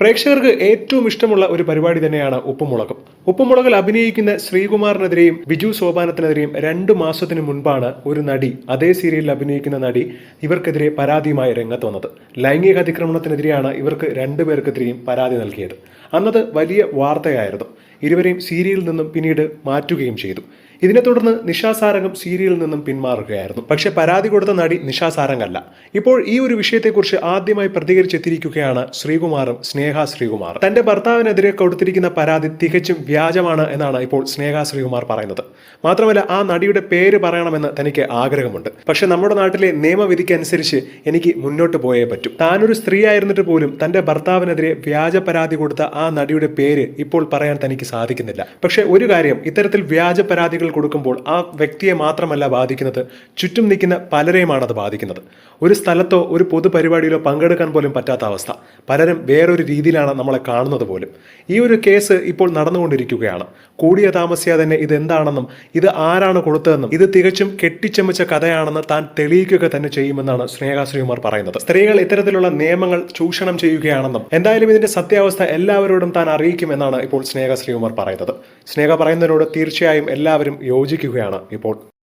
പ്രേക്ഷകർക്ക് ഏറ്റവും ഇഷ്ടമുള്ള ഒരു പരിപാടി തന്നെയാണ് ഉപ്പുമുളകം. ഉപ്പുമുളകിൽ അഭിനയിക്കുന്ന ശ്രീകുമാറിനെതിരെയും ബിജു സോപാനത്തിനെതിരെയും രണ്ട് മാസത്തിന് മുൻപാണ് ഒരു നടി അതേ സീരിയലിൽ അഭിനയിക്കുന്ന നടി ഇവർക്കെതിരെ പരാതിയുമായി രംഗത്ത് വന്നത്. ലൈംഗിക അതിക്രമണത്തിനെതിരെയാണ് ഇവർക്ക് രണ്ടുപേർക്കെതിരെയും പരാതി നൽകിയത്. അന്നത് വലിയ വാർത്തയായിരുന്നു. ഇരുവരെയും സീരിയലിൽ നിന്നും പിന്നീട് മാറ്റുകയും ചെയ്തു. ഇതിനെ തുടർന്ന് നിഷാ സാരംഗം സീരിയലിൽ നിന്നും പിന്മാറുകയായിരുന്നു. പക്ഷേ പരാതി കൊടുത്ത നടി നിഷാ സാരംഗല്ല. ഇപ്പോൾ ഈ ഒരു വിഷയത്തെക്കുറിച്ച് ആദ്യമായി പ്രതികരിച്ചെത്തിയിരിക്കുകയാണ് ശ്രീകുമാറും സ്നേഹ ശ്രീകുമാർ. തന്റെ ഭർത്താവിനെതിരെ കൊടുത്തിരിക്കുന്ന പരാതി തികച്ചും വ്യാജമാണ് എന്നാണ് ഇപ്പോൾ സ്നേഹ ശ്രീകുമാർ പറയുന്നത്. മാത്രമല്ല ആ നടിയുടെ പേര് പറയണമെന്ന് തനിക്ക് ആഗ്രഹമുണ്ട്. പക്ഷെ നമ്മുടെ നാട്ടിലെ നിയമവിധിക്കനുസരിച്ച് എനിക്ക് മുന്നോട്ട് പോയേ പറ്റൂ. താനൊരു സ്ത്രീ ആയിരുന്നിട്ട് പോലും തന്റെ ഭർത്താവിനെതിരെ വ്യാജ പരാതി കൊടുത്ത ആ നടിയുടെ പേര് ഇപ്പോൾ പറയാൻ തനിക്ക് സാധിക്കുന്നില്ല. പക്ഷെ ഒരു കാര്യം ഇത്തരത്തിൽ വ്യാജ പരാതികൾ കൊടുക്കുമ്പോൾ ആ വ്യക്തിയെ മാത്രമല്ല ബാധിക്കുന്നത് ചുറ്റും നിൽക്കുന്ന പലരെയുമാണ് അത് ബാധിക്കുന്നത്. ഒരു സ്ഥലത്തോ ഒരു പൊതുപരിപാടിയിലോ പങ്കെടുക്കാൻ പോലും പറ്റാത്ത അവസ്ഥ. പലരും വേറൊരു രീതിയിലാണ് നമ്മളെ കാണുന്നത് പോലും. ഈ ഒരു കേസ് ഇപ്പോൾ നടന്നുകൊണ്ടിരിക്കുകയാണ്. കൂടിയ താമസിയാ തന്നെ ഇത് എന്താണെന്നും ഇത് ആരാണ് കൊടുത്തതെന്നും ഇത് തികച്ചും കെട്ടിച്ചമച്ച കഥയാണെന്ന് താൻ തെളിയിക്കുക തന്നെ ചെയ്യുമെന്നാണ് സ്നേഹ ശ്രീകുമാർ പറയുന്നത്. സ്ത്രീകൾ ഇത്തരത്തിലുള്ള നിയമങ്ങൾ ചൂഷണം ചെയ്യുകയാണെന്നും എന്തായാലും ഇതിന്റെ സത്യാവസ്ഥ എല്ലാവരോടും താൻ അറിയിക്കുമെന്നാണ് ഇപ്പോൾ സ്നേഹ ശ്രീകുമാർ പറയുന്നത്. സ്നേഹ പറയുന്നതിനോട് തീർച്ചയായും എല്ലാവരും യോജിക്കുകയാണ് ഇപ്പോൾ